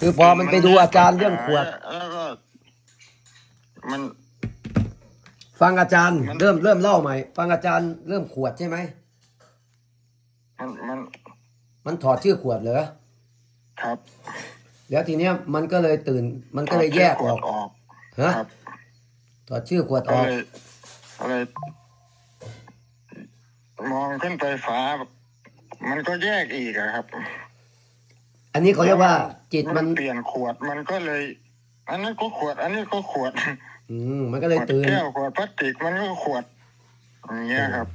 คือพอมันไปดูอาจารย์เรื่องขวด แล้วก็มัน ฟังอาจารย์ มัน เริ่มเริ่มเล่าใหม่ ฟังอาจารย์เริ่มขวดใช่ไหม มันมันมันถอดชื่อขวดเหรอ ครับแล้วทีเนี้ยมันก็เลยตื่น มันก็เลยแยกออก ออกฮะ ครับถอดชื่อขวดอก็อก เลยก็เลยมองขึ้นไปฟ้า มันก็แยกอีกอะครับ อันนี้เขาเรียกว่า จิตมันเปลี่ยนขวดมันก็เลย อันนั้นก็ขวด อันนี้ก็ขวด อืมมันก็เลยขวดตื่นแก้วขวดพลาสติกมันก็ขวดอย่างเงี้ยครับ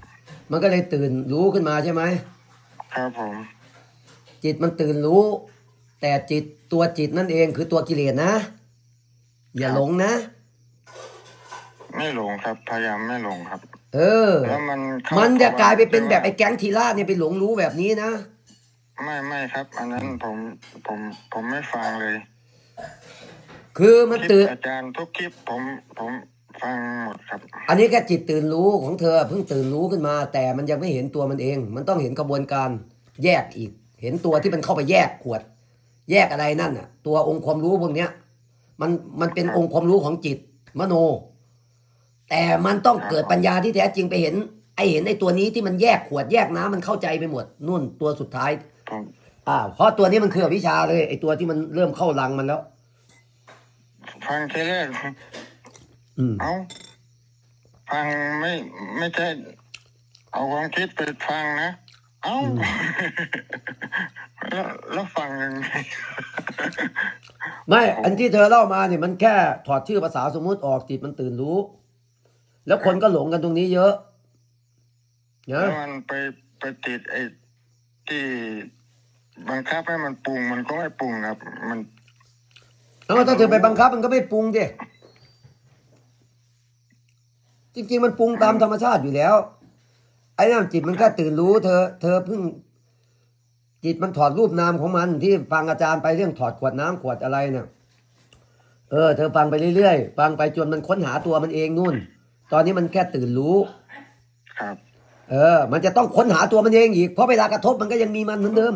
มันก็เลยตื่นรู้ขึ้นมาใช่ไหมครับผม จิตมันตื่นรู้ แต่จิตตัวจิตนั่นเองคือตัวกิเลสนะ อย่าหลงนะ ไม่หลงครับ พยายามไม่หลงครับ เออ แล้วมันเข้มันจะกลายไปเป็นที่แบบว่าไอ้แก๊งทีล่าเนี่ยไปหลงรู้แบบนี้นะ ไม่ไม่ครับ อันนั้นผมผมผมไม่ฟังเลยคือมันคลิตื่ปนอาจารย์ทุกคลิปผมผมฟังหมดครับ อันนี้แค่จิตตื่นรู้ของเธอเพิ่งตื่นรู้ขึ้นมา แต่มันยังไม่เห็นตัวมันเอง มันต้องเห็นกระบวนการแยกอีก เห็นตัวที่มันเข้าไปแยกขวด แยกอะไรนั่นน่ะ ตัวองค์ความรู้พวกเนี้ย มันมันเป็นครับองค์ความรู้ของจิต มโน แต่มันต้องเกิดปัญญาที่แท้จริงไปเห็น ไอเห็นไอตัวนี้ที่มันแยกขวดแยกน้ำมันเข้าใจไปหมดนู่นตัวสุดท้าย ผมอ่าเพราะตัวนี้มันคืออวิชชาเลยไอตัวที่มันเริ่มเข้ารังมันแล้ว ฟังแค่แรกอืมเอาฟังไม่ไม่ใช่เอาความคิดไปฟังนะเอาแล้วแล้วฟังยังไงไม่อันที่เธอเล่ามาเนี่ยมันแค่ถอดชื่อภาษาสมมุติออกจิตมันตื่นรู้ แล้วคนก็หลงกันตรงนี้เยอะนะแล้วมันไปไปติดไอ้ ที่บังคับให้มันปรุงมันก็ไม่ปรุงครับ มันแล้วถ้าเธอไปบังคับมันก็ไม่ปรุงดิจริง ๆ มันปรุงตามธรรมชาติอยู่แล้ว ไอ้นั่นจิตมันแค่ตื่นรู้ เธอ เธอเพิ่ง จิตมันถอดรูปนามของมันที่ฟังอาจารย์ไปเรื่องถอดขวดน้ำขวดอะไรเนี่ยเออ เธอฟังไปเรื่อยๆฟังไปจนมันค้นหาตัวมันเองนู่น ตอนนี้มันแค่ตื่นรู้ ครับ เออ มันจะต้องค้นหาตัวมันเองอีก เพราะเวลากระทบมันก็ยังมีมันเหมือนเดิม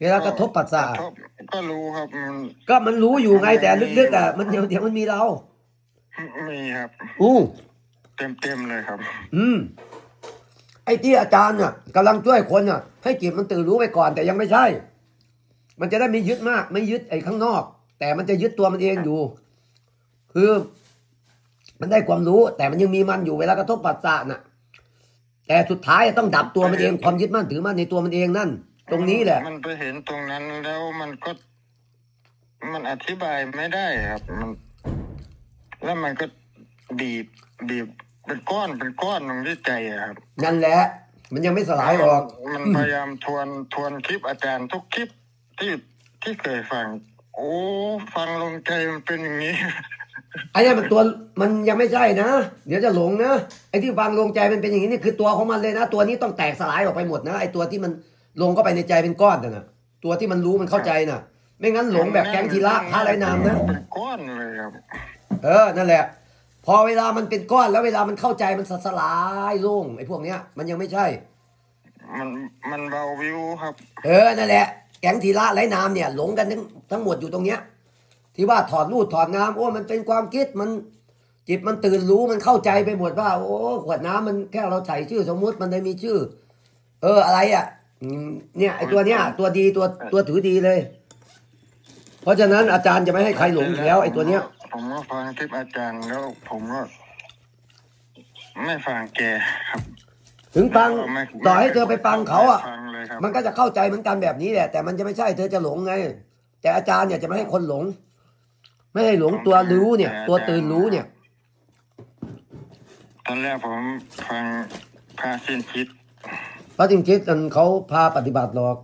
เวลากระทบปัสสาวะกระทบก็รู้ครับมันก็มันรู้อยู่ไงแต่ลึกๆอะมันเดี๋ยวเดี๋ยวมันมีเรา มีครับอู้ เต็มเต็มๆเลยครับ อืม ไอ้ที่อาจารย์น่ะกำลังช่วยคนน่ะ ให้จิตมันตื่นรู้ไปก่อนแต่ยังไม่ใช่ มันจะได้ไม่ยึดมาก ไม่ยึดไอ้ข้างนอก แต่มันจะยึดตัวมันเองอยู่ คือ มันได้ความรู้ แต่มันยังมีมันอยู่เวลากระทบปัสสาวะน่ะ แต่สุดท้ายต้องดับตัวมันเองความยึดมั่นถือมั่นในตัวมันเองนั่น ตรงนี้แหละ มันไปเห็นตรงนั้นแล้วมันก็ มันอธิบายไม่ได้ครับ มัน แล้วมันก็บีบบีบเป็นก้อนเป็นก้อนลงที่ใจอะครับ นั่นแหละ มันยังไม่สลายออก มันพยายามทวนทวนคลิปอาจารย์ทุกคลิปที่ที่เคยฟัง โอ้ ฟังลงใจมันเป็นอย่างนี้ ไอ้เนี่ยมันตัวมันยังไม่ใช่นะ เดี๋ยวจะหลงนะไอ้ที่วางลงใจมันเป็นอย่างนี้นี่คือตัวของมันเลยนะ ตัวนี้ต้องแตกสลายออกไปหมดนะไอ้ตัวที่มันลงเข้าไปในใจเป็นก้อนน่ะนะตัวที่มันรู้มันเข้าใจน่ะ ไม่งั้นหลงแบบแก๊งทีละพระไรนามนะเป็นก้อนเลยครับเออนั่นแหละ พอเวลามันเป็นก้อนแล้วเวลามันเข้าใจมันสลายโล่งไอ้พวกเนี้ย มันยังไม่ใช่ มันมันเบาวิวครับ เออนั่นแหละ แก๊งทีละไรนามเนี่ย หลงกันทั้งทั้งหมดอยู่ตรงเนี้ย ที่ว่าถอดรูดถอดน้ำโอ้มันเป็นความคิดมันจิตมันตื่นรู้มันเข้าใจไปหมดว่า โอ้ขวดน้ำมันแค่เราใส่ชื่อสมมุติมันได้มีชื่อ เอออะไรอะอืมเนี่ยไอตัวเนี้ย ตัวดีตัวตัวถือดีเลย เพราะฉะนั้นอาจารย์จะไม่ให้ใครหลงอีกแล้ว ไอตัวเนี้ย ผมก็ฟังคลิปอาจารย์แล้วผมก็ไม่ฟังแกครับ ถึงฟังไม่ต่อให้เธอไปฟังเขาอะไม่ฟังเลยครับมันก็จะเข้าใจเหมือนกันแบบนี้แหละ แต่มันจะไม่ใช่เธอจะหลงไง แต่อาจารย์เนี่ยจะไม่ให้คนหลง ไม่ให้หลงตัวรู้เนี่ย ตัวตื่นรู้เนี่ย ตอนแรกผมฟังพาสิ้นคิดเพราะจริงๆมันเขาพาปฏิบัติหรอก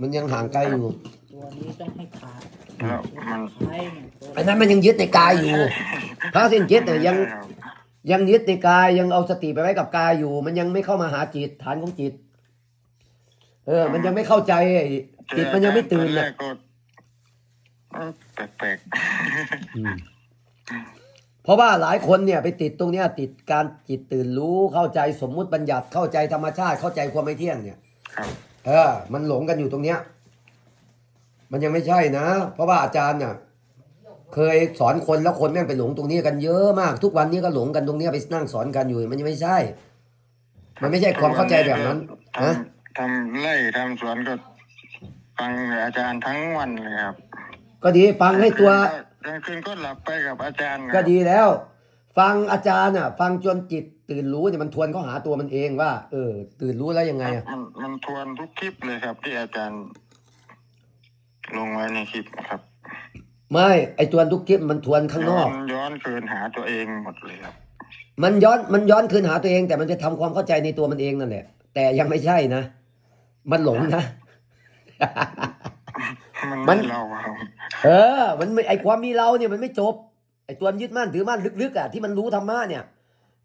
มันยังห่างไกลอยู่ตัวนี้ต้องให้ขาดแล้วมันใช้เนี่ยตัวอันนั้นมันยังยึดในกายอยู่ พระสิ้นคิดเนี่ยยังครับยังยึดในกายยังเอาสติไปไว้กับกายอยู่ มันยังไม่เข้ามาหาจิตฐานของจิต เออ มันยังไม่เข้าใจไอ้จิตมันยังไม่ตื่นตอแรนะกก็เอ้า แปลกอืมเพราะว่าหลายคนเนี่ยไปติดตรงเนี้ยติดการจิตตื่นรู้เข้าใจสมมุติบัญญัติเข้าใจธรรมชาติเข้าใจความไม่เที่ยงเนี่ย ๆครับ เออ มันหลงกันอยู่ตรงเนี้ย มันยังไม่ใช่นะ เพราะว่าอาจารย์น่ะ เคยสอนคนแล้วคนแม่งไปหลงตรงนี้กันเยอะมาก ทุกวันนี้ก็หลงกันตรงเนี้ยไปนั่งสอนกันอยู่ มันยังไม่ใช่ มันไม่ใช่ความเข้าใจแบบนั้นทนะำทำไร่ทำสวนก็ฟังอาจารย์ทั้งวันเลยครับ ก็ดีฟังให้ตัวกลางคืนก็หลับไปกับอาจารย์ครับก็ดีแล้ว ฟังอาจารย์อะ ฟังจนจิตตื่นรู้เนี่ยมันทวนเข้าหาตัวมันเองว่า เออ ตื่นรู้แล้วยังไงครับอะมันมันทวนทุกคลิปเลยครับ ที่อาจารย์ ลงไว้ในคลิปนะครับ ไม่ไอทวนทุกคลิปมันทวนข้างนอกย้ย้อนคืนหาตัวเองหมดเลยครับ มันย้อนมันย้อนคืนหาตัวเอง แต่มันจะทำความเข้าใจในตัวมันเองนั่นแหละแต่ยังไม่ใช่นะมันหลงนะ มันมัไม่นเราครับ เออ มันไม่ไอความมีเราเนี่ยมันไม่จบ ไอตัวยึดมั่นถือมั่นลึกๆอะที่มันรู้ธรรมะเนี่ย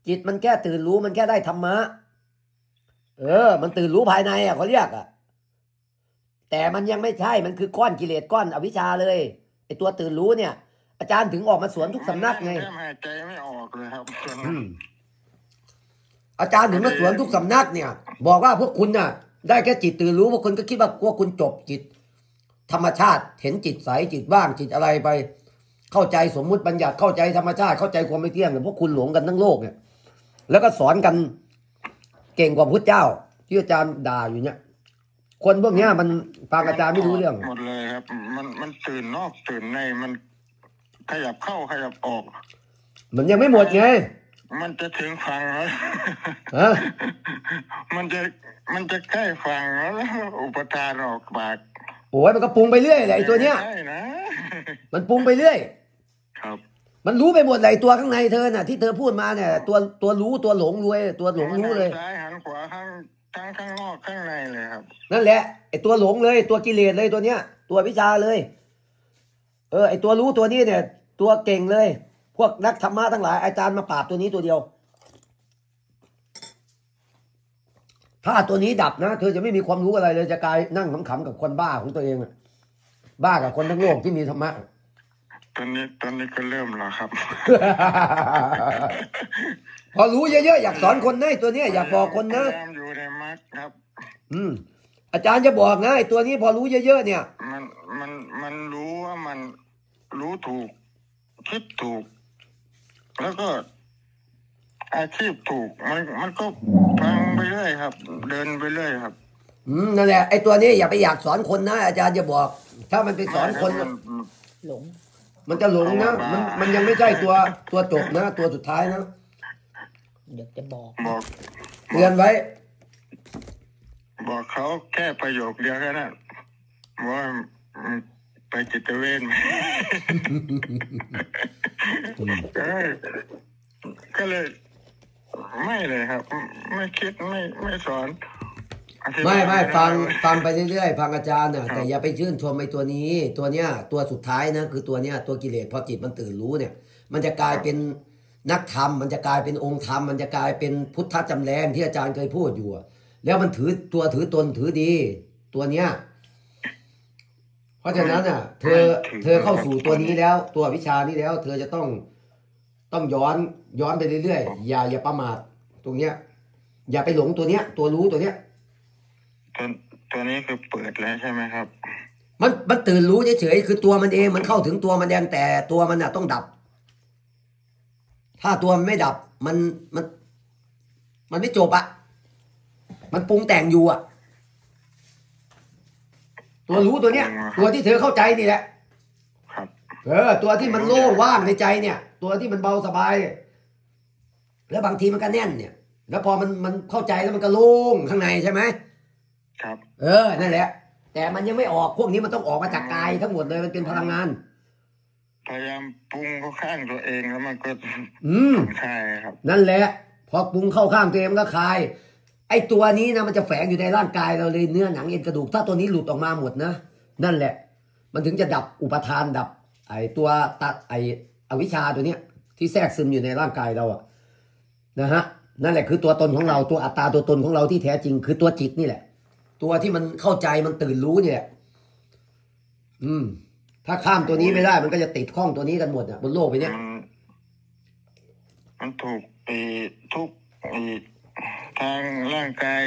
จิตมันแค่ตื่นรู้มันแค่ได้ธรรมะ เออ มันตื่นรู้ภายในอะเขาเรียกอะ แต่มันยังไม่ใช่ มันคือก้อนกิเลสก้อนอวิชชาเลยไอตัวตื่นรู้เนี่ย อาจารย์ถึงออกมาสวนทุกสำนักไง แทบหายใจไม่ออกเลยครับตอนอืนั้นมอาจารย์ถึงมาสวนทุกสำนักเนี่ย บอกว่าพวกคุณน่ะ ได้แค่จิตตื่นรู้พวกคุณก็คิดว่าพวกคุณจบจิต ธรรมชาติเห็นจิตใสจิตว่างจิตอะไรไป เข้าใจสมมุติบัญญัติเข้าใจธรรมชาติเข้าใจความไม่เที่ยงเนี่ยพวกคุณหลงกันทั้งโลกเนี่ยแล้วก็สอนกันเก่งกว่าพุทธเจ้า ที่อาจารย์ด่าอยู่เนี่ย คนพวกเนี้ยมันฟังอาจารย์ไม่รู้เรื่อง หมดเลยครับ มันมันตื่นนอกตื่นในมันขยับเข้าขยับออก มันยังไม่หมดไงมันจะถึงฟังแล้วฮะมันจะมันจะใกล้ฟังแล้วอุปทานออกปาก โอ้ยมันก็ปรุงไปเรื่อยแหละไอ้ตัวเนี้ย ใช่นะ มันปรุงไปเรื่อย ครับ มันรู้ไปหมดเลยตัวข้างในเธอน่ะที่เธอพูดมาเนี่ย ตัวตัวรู้ตัวหลงรวย ตัวหลงรู้เลย ซ้ายหันขวาข้างทั้งข้างนอกข้างในเลยครับ นั่นแหละไอตัวหลงเลยตัวกิเลสเลยตัวเนี้ย ตัววิชาเลย เออไอตัวรู้ตัวนี้เนี่ย ตัวเก่งเลย พวกนักธรรมะทั้งหลายอาจารย์มาปราบตัวนี้ตัวเดียว ถ้าตัวนี้ดับนะ เธอจะไม่มีความรู้อะไรเลยจะกลายนั่งขำๆกับคนบ้าของตัวเองอะบ้ากับคนทั้งโลกที่มีธรรมะ ตอนนี้ตอนนี้ก็เริ่มแล้วครับ พอรู้เยอะๆอยากสอนคนนะไอ้ตัวเนี้ยอยากบอกคนนะพยายามอยู่ในมรรคครับ อืม อาจารย์จะบอกนะไอ้ตัวนี้พอรู้เยอะๆเนี่ย มันมันมันรู้ว่ามันรู้ถูก คิดถูก แล้วก็ อาชีพถูกมันมันก็ฟังไปเรื่อยครับ เดินไปเรื่อยครับ อืมนั่นแหละไอ้ตัวนี้อย่าไปอยากสอนคนนะ อาจารย์จะบอก ถ้ามันไปสอนคนมัหลง มันจะหลงนะมันมันยังไม่ใช่ตัวตัวจบนะ ตัวสุดท้ายนะเดี๋ยวจะบอกบอกเตือนไว้ บอกเขาแค่ประโยคเดียวแค่นั้นว่าอืมไปจิตเวชไหมเออก็เลย ไม่เลยครับ ไม่คิดไม่ไม่สอนอธิบายไม่ไม่ด้ฟังฟังไปเรื่อยๆฟังอาจารย์น่ะแต่อย่าไปชื่นชมไอ้ตัวนี้ ตัวเนี้ยตัวสุดท้ายนะคือตัวเนี้ยตัวกิเลสพอจิตมันตื่นรู้เนี่ย มันจะกลายเป็นนักธรรม มันจะกลายเป็นองค์ธรรม มันจะกลายเป็นพุทธจำแรงที่อาจารย์เคยพูดอยู่อะแล้วมันถือตัวถือตนถือดี ตัวเนี้ยเพราะฉะนั้นอะ เธอเธอเข้าสู่ตัวนี้แล้ว ตัววิชานี้แล้ว เธอจะต้อง ต้องย้อนย้อนไปเรื่อยๆอย่าอย่าประมาทตรงเนี้ย อย่าไปหลงตัวเนี้ย ตัวรู้ตัวเนี้ยตัวตัวนี้คือเปิดแล้วใช่ไหมครับ มันมันตื่นรู้เฉยๆคือตัวมันเองมันเข้าถึงตัวมันเองแต่ตัวมันน่ะต้องดับ ถ้าตัวมันไม่ดับ มันมัน มันไม่จบอะมันปรุงแต่งอยู่อะตัวรู้ตัวเนี้ย ตัวที่เธอเข้าใจนี่แหละครับเออตัวที่มันโล่งว่างในใจเนี่ย ตัวที่มันเบาสบาย แล้วบางทีมันก็แน่นเนี่ย แล้วพอมันมันเข้าใจแล้วมันก็โล่งข้างในใช่ไหมครับ เออนั่นแหละ แต่มันยังไม่ออกพวกนี้มันต้องออกมาจากกายทั้งหมดเลยมันเป็นพลังงาน พยายามปรุงเข้าข้างตัวเองแล้วมันก็อืมใช่ครับ นั่นแหละ พอปรุงเข้าข้างตัวเองมันก็คลายไอ้ตัวนี้นะมันจะแฝงอยู่ในร่างกายเราเลยเนื้อหนังเอ็นกระดูก ถ้าตัวนี้หลุดออกมาหมดนะ นั่นแหละ มันถึงจะดับอุปทานดับ ไอ้ตัวตัดไอ้ อวิชชาตัวเนี้ยที่แทรกซึมอยู่ในร่างกายเราอะนะฮะนั่นแหละคือตัวตนของเราตัวอัตตาตัวตนของเราที่แท้จริง คือตัวจิตนี่แหละ ตัวที่มันเข้าใจมันตื่นรู้เนี่ย อืม ถ้าข้ามตัวนี้ไม่ได้ มันก็จะติดข้องตัวนี้กันหมดอะบนโลกไปเนี้ยมันมันถูกไอ้ทุกไอ้ทางร่างกาย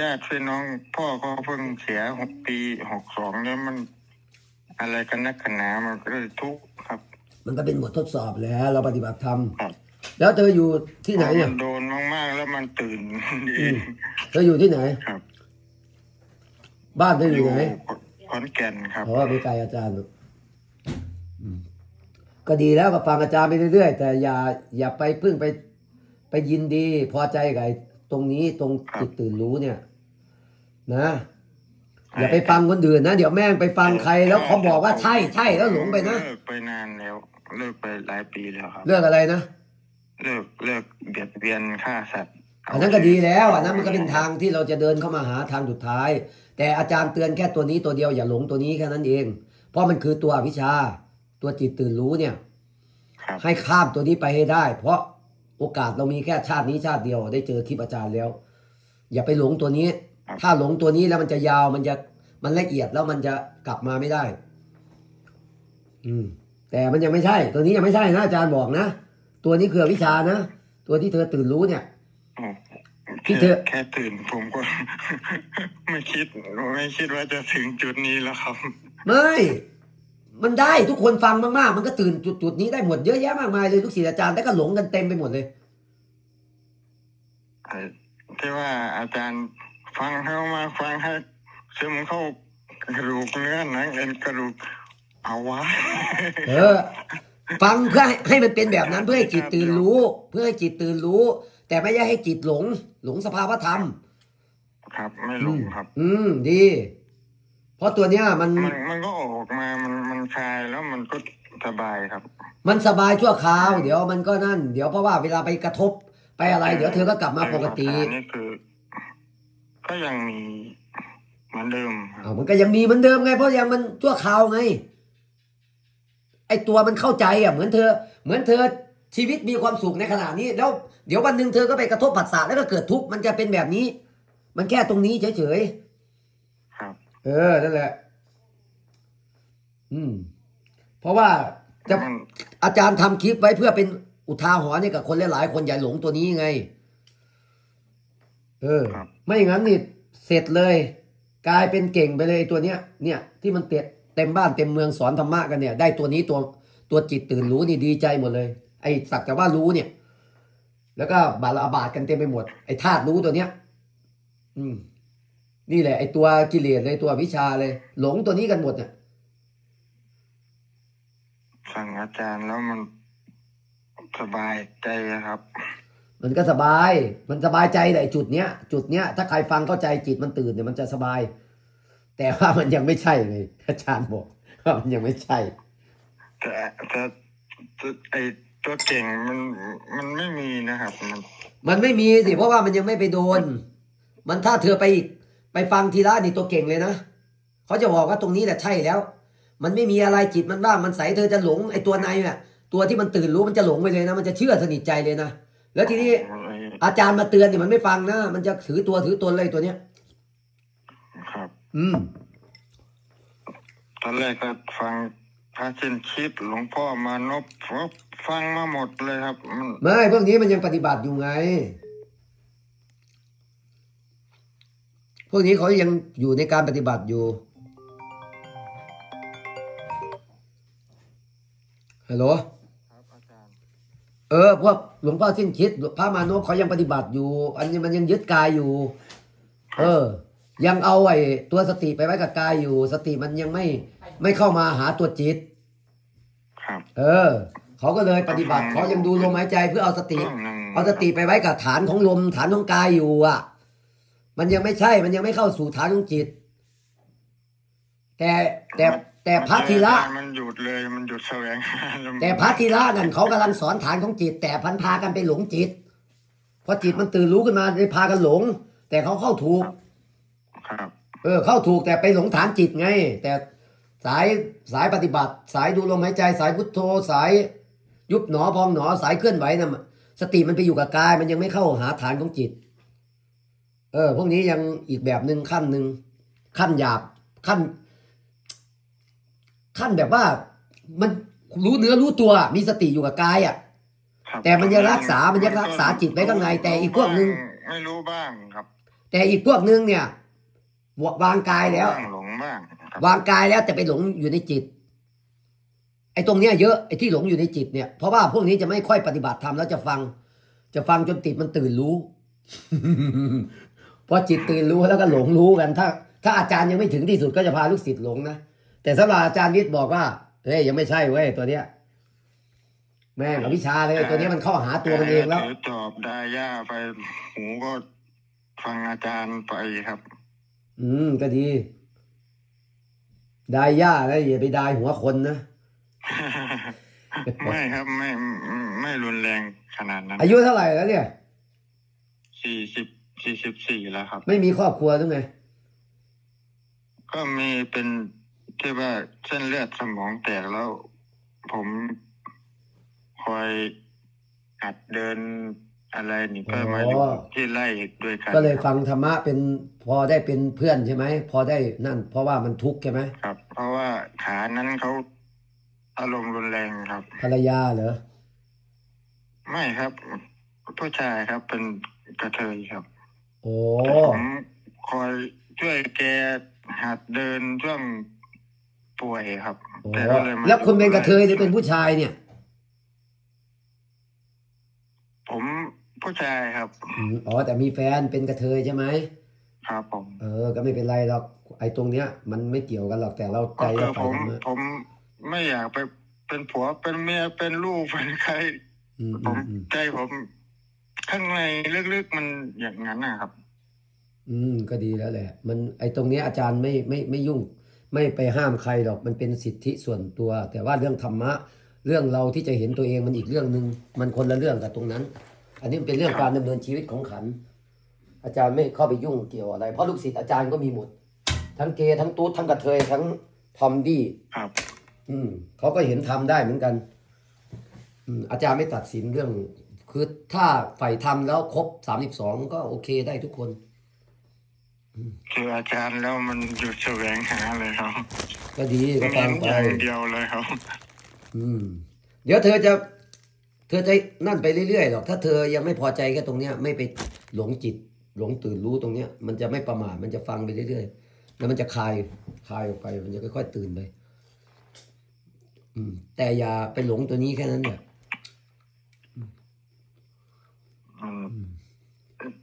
ญาติพี่น้อง พ่อเขาเพิ่งเสียหกปีหกสองแล้วมัน อะไรกันนักกันหนามันก็เลยทุกข์ มันก็เป็นบททดสอบแหล้วเราปฏิบัติธรรมครับแล้วเธออยู่ที่ไหนพอเนี่ยมันโดนมากๆแล้วมันตื่นเออืงมเธออยู่ที่ไหน ครับ บ้านเธอออยู่ยู่ไหนขอนแก่นครับ เพราะว่าไม่ไกลอาจารย์หรอกอืมก็ดีแล้วก็ฟังอาจารย์ไปเรื่อยๆ แต่อย่าอย่าไปพึ่งไป ไปยินดี พอใจกับไอ้ตรงนี้ตรงครับ จิตตื่นรู้เนี่ย นะ อย่าไปฟังคนอื่นนะ เดี๋ยวแม่งไปฟังใครแล้วเขาบอกว่าใช่ใช่แล้วหลงไปนะเลิกไปนานแล้ว เลิกไปหลายปีแล้วครับเรื่องอะไรนะ เลิกเลิกเบียดเบียนฆ่าสัตว์อันนั้นก็ดีแล้วอันนั้นมันก็เป็นทางที่เราจะเดินเข้ามาหาทางสุดท้าย แต่อาจารย์เตือนแค่ตัวนี้ตัวเดียวอย่าหลงตัวนี้แค่นั้นเอง เพราะมันคือตัวอวิชชา ตัวจิตตื่นรู้เนี่ยครับให้ข้ามตัวนี้ไปให้ได้ เพราะโอกาสเรามีแค่ชาตินี้ชาติเดียว ได้เจอคลิปอาจารย์แล้ว อย่าไปหลงตัวนี้ ถ้าหลงตัวนี้แล้วมันจะยาวมันจะมันละเอียดแล้วมันจะกลับมาไม่ได้ อืม แต่มันยังไม่ใช่ ตัวนี้ยังไม่ใช่นะอาจารย์บอกนะ ตัวนี้คืออวิชชานะ ตัวที่เธอตื่นรู้เนี่ยโอ้ที่แค่เธอแค่ตื่นผมก็ ไม่คิดไม่คิดว่าจะถึงจุดนี้แล้วครับ ไม่ มันได้ทุกคนฟังมากๆ มันก็ตื่นจุดจุดๆนี้ได้หมดเยอะแยะมากมายเลยทุกศิษย์อาจารย์แต่ก็หลงกันเต็มไปหมดเลยไอ้ที่ว่าอาจารย์ ฟังเข้ามาฟังให้ซึมเข้ากระดูกเนื้อหนังเอ็นกระดูกเอาวะเออ ฟังเพื่อให้ให้มันเป็นแบบนั้นเพื่อให้จิตตื่นรู้ เพื่อให้จิตตื่นรู้ แต่ไม่ใช่ให้จิตหลง หลงสภาวธรรม ครับ ไม่หลงครับ อืมดี เพราะตัวเนี้ยมันมันมันก็ออกมามันมันคลายแล้วมันก็สบายครับ มันสบายชั่วคราว เดี๋ยวมันก็นั่น เดี๋ยวเพราะว่าเวลาไปกระทบไปอะไร เดี๋ยวเธอก็กลับมาปกติแต่นี่คือ ก็ยังมีเหมือนเดิมครับเอามันก็ยังมีเหมือนเดิมไง เพราะยังมันชั่วคราวไง ไอตัวมันเข้าใจอะ เหมือนเธอ เหมือนเธอชีวิตมีความสุขในขณะนี้ แล้วเดี๋ยววันหนึ่งเธอก็ไปกระทบผัสสะแล้วก็เกิดทุกข์มันจะเป็นแบบนี้ มันแค่ตรงนี้เฉยครับๆเออนั่นแหละ อืม เพราะว่าจะมันอาจารย์ทำคลิปไว้เพื่อเป็นอุทาหรณ์ให้กับคนหลายๆ คนอย่าหลงตัวนี้ไง เออ ครับ ไม่อย่างนั้นนี่เสร็จเลย กลายเป็นเก่งไปเลยตัวเนี้ย เนี่ยที่มันเต็มเต็มบ้านเต็มเมืองสอนธรรมะกันเนี่ย ได้ตัวนี้ตัวตัวจิตตื่นรู้นี่ดีใจหมดเลย ไอ้สักแต่ว่ารู้เนี่ย แล้วก็บาลอาบาดกันเต็มไปหมด ไอ้ธาตุรู้ตัวเนี้ย อืม นี่แหละไอ้ตัวกิเลสเลยตัววิชาเลย หลงตัวนี้กันหมดเนี่ยสั่งอาจารย์แล้วมันสบายใจครับ มันก็สบาย มันสบายใจแต่ไอ้จุดเนี้ย จุดเนี้ย ถ้าใครฟังเข้าใจจิตมันตื่นเนี่ยมันจะสบาย แต่ว่ามันยังไม่ใช่ไงอาจารย์บอกว่ามันยังไม่ใช่แต่แต่แต่ไอตัวเก่งมันมันไม่มีนะครับ มันมันไม่มีสิเพราะว่ามันยังไม่ไปโดน มันถ้าเธอไปอีกไปฟังทีละนี่ตัวเก่งเลยนะเขาจะบอกว่าตรงนี้แหละใช่แล้ว มันไม่มีอะไรจิตมันบ้างมันใสเธอจะหลงไอ้ตัวในเนี่ยตัวที่มันตื่นรู้มันจะหลงไปเลยนะ มันจะเชื่อสนิทใจเลยนะ แล้วทีนี้อาจารย์มาเตือนเนี่ยมันไม่ฟังนะ มันจะถือตัวถือตนเลยตัวเนี้ย ครับ อืม ตอนแรกก็ฟังพระเชนคิดหลวงพ่อมานพฟังมาหมดเลยครับมันไม่พวกนี้มันยังปฏิบัติอยู่ไง พวกนี้เขายังอยู่ในการปฏิบัติอยู่ ฮัลโหล ครับอาจารย์ เออพวกหลวงพ่อสิ้นคิดพระมานพเขายังปฏิบัติอยู่ อันนี้มันยังยึดกายอยู่ เออ ยังเอาไอ้ตัวสติไปไว้กับกายอยู่ สติมันยังไม่ไม่เข้ามาหาตัวจิต ครับ เออ เขาก็เลยปฏิบัติเขายังดูลมหายใจเพื่อเอาสติช่วงหนึ่งเอาสติไปไว้กับฐานของลมฐานของกายอยู่อะ มันยังไม่ใช่มันยังไม่เข้าสู่ฐานของจิต แต่แต่ แต่พระธีระมันหยุดเลยมันหยุดแสวงหาล้วแต่พระธีระนั่นเขากำลังสอนฐานของจิต แต่พันพากันไปหลงจิตพอจิตมันตื่นรู้ขึ้นมาเลยพากันหลง แต่เขาเข้าถูกครับ เออ เข้าถูกแต่ไปหลงฐานจิตไง แต่สายสายปฏิบัติ สายดูลมหายใจ สายพุทโธสายยุบหนอพองหนอสายเคลื่อนไหวนะ่ะสติมันไปอยู่กับกาย มันยังไม่เข้าหาฐานของจิต เออ พวกนี้ยังอีกแบบหนึ่งขั้นหนึ่งขั้นหยาบขั้น ขั้นแบบว่า มันรู้เนื้อรู้ตัวมีสติอยู่กับกายอะ ครับแต่มันยังรักษามันยังรักษาจิตไว้ข้างในแต่อีกพวกหนึ่ง ไม่รู้บ้างครับแต่อีกพวกนึงเนี่ยวางกายแล้ว บ้างหลงบ้างครับวางกายแล้วแต่ไปหลงอยู่ในจิต ไอ้ตรงเนี้ยเยอะไอ้ที่หลงอยู่ในจิตเนี่ยเพราะว่าพวกนี้จะไม่ค่อยปฏิบัติธรรมแล้วจะฟัง จะฟังจนติดมันตื่นรู้พอจิตตื่นรู้แล้วก็หลงรู้กัน ถ้า ถ้าอาจารย์ยังไม่ถึงที่สุดก็จะพาลูกศิษย์หลงนะ แต่สำหรับอาจารย์วิทย์บอกว่าเฮ้ยยังไม่ใช่เว้ยตัวเนี้ย แม่งอวิชชาเลยตัวเนี้ยมันเข้าหาตัวมันเองแล้ว ถือจอบได้ย่าไปหูก็ฟังอาจารย์ไปครับ อืมก็ดีได้ย่าแล้วอย่าไปได้หัวคนนะ ไม่ครับไม่ไม่ไม่รุนแรงขนาดนั้นอายุเท่าไหร่แล้วเนี่ย สี่สิบสี่สิบสี่แล้วครับ ไม่มีครอบครัวหรือไงก็มีเป็น ที่ว่าเส้นเลือดสมองแตกแล้ว ผมคอยหัดเดินอะไรนี่ก็มาอยู่อ๋อที่ไล่ด้วยกัน ก็เลยครับฟังธรรมะเป็นพอได้เป็นเพื่อนใช่ไหม พอได้นั่น เพราะว่ามันทุกข์ใช่ไหมครับ เพราะว่าขานั้นเขาอารมณ์รุนแรงครับ ภรรยาเหรอ ไม่ครับผู้ชายครับเป็นกระเทยครับ โอ้แต่ผมคอยช่วยแกหัดเดินช่วง ป่วยครับโอ้แกก็เลยมาแล้วคุณเป็นกระเทยหรือเป็นผู้ชายเนี่ย ผมผู้ชายครับอืมอ๋อ แต่มีแฟนเป็นกระเทยใช่ไหมครับผม เออ ก็ไม่เป็นไรหรอกไอ้ตรงเนี้ย มันไม่เกี่ยวกันหรอกแต่เราใจก็คืเราอฝ่าผยมธรรมะผมไม่อยากไปเป็นผัวเป็นเมียเป็นลูกเป็นใครอืมผอืมมอืมใจผมข้างในลึกๆมันอย่างนั้นนะครับ อืมก็ดีแล้วแหละ มันไอ้ตรงเนี้ยอาจารย์ไม่ไม่ไม่ยุ่ง ไม่ไปห้ามใครหรอกมันเป็นสิทธิส่วนตัว แต่ว่าเรื่องธรรมะ เรื่องเราที่จะเห็นตัวเองมันอีกเรื่องหนึ่งมันคนละเรื่องกับตรงนั้น อันนี้มันเป็นเรื่องการดำเนินชีวิตของขัน อาจารย์ไม่เข้าไปยุ่งเกี่ยวอะไร เพราะลูกศิษย์อาจารย์ก็มีหมด ทั้งเกย์ทั้งตุ๊ดทั้งกระเทยทั้งทอมดี้ครับ อืมเขาก็เห็นทำได้เหมือนกันอืมอาจารย์ไม่ตัดสินเรื่อง คือถ้าใฝ่ทำแล้วครบสามสิบสองก็โอเคได้ทุกคน เจออาจารย์แล้วมันหยุดแสวงหาเลยครับก็ดีก็เน้ฟังนไปอย่างเดียวเลยครับ อืม เดี๋ยวเธอจะ เธอจะนั่นไปเรื่อยๆหรอก ถ้าเธอยังไม่พอใจแค่ตรงเนี้ย ไม่ไปหลงจิต หลงตื่นรู้ตรงเนี้ย มันจะไม่ประมาทมันจะฟังไปเรื่อยๆแล้วมันจะคลายคลายออกไป มันจะค่อยๆตื่นไปอืม แต่อย่าไปหลงตัวนี้แค่นั้นเนี่ยอืม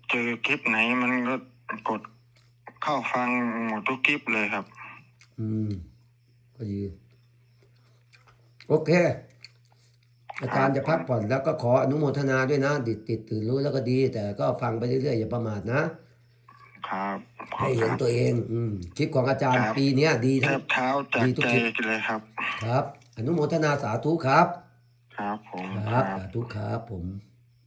เจอคลิปไหนมันก็กด เข้าฟังหมดทุกคลิปเลยครับ อืมก็ดีโอเค อาจารย์จะพักผ่อนแล้วก็ขออนุโมทนาด้วยนะติดติดตื่นรู้แล้วก็ดี แต่ก็ฟังไปเรื่อยๆอย่าประมาทนะครับให้เห็นตัวเอง อืมคลิปของอาจารย์ครับปีเนี้ยดีแททั้งบเท้าจากดีทุกใจคลิปเลยครับ ครับ อนุโมทนาสาธุครับ ครับผมครับสาธุครับผม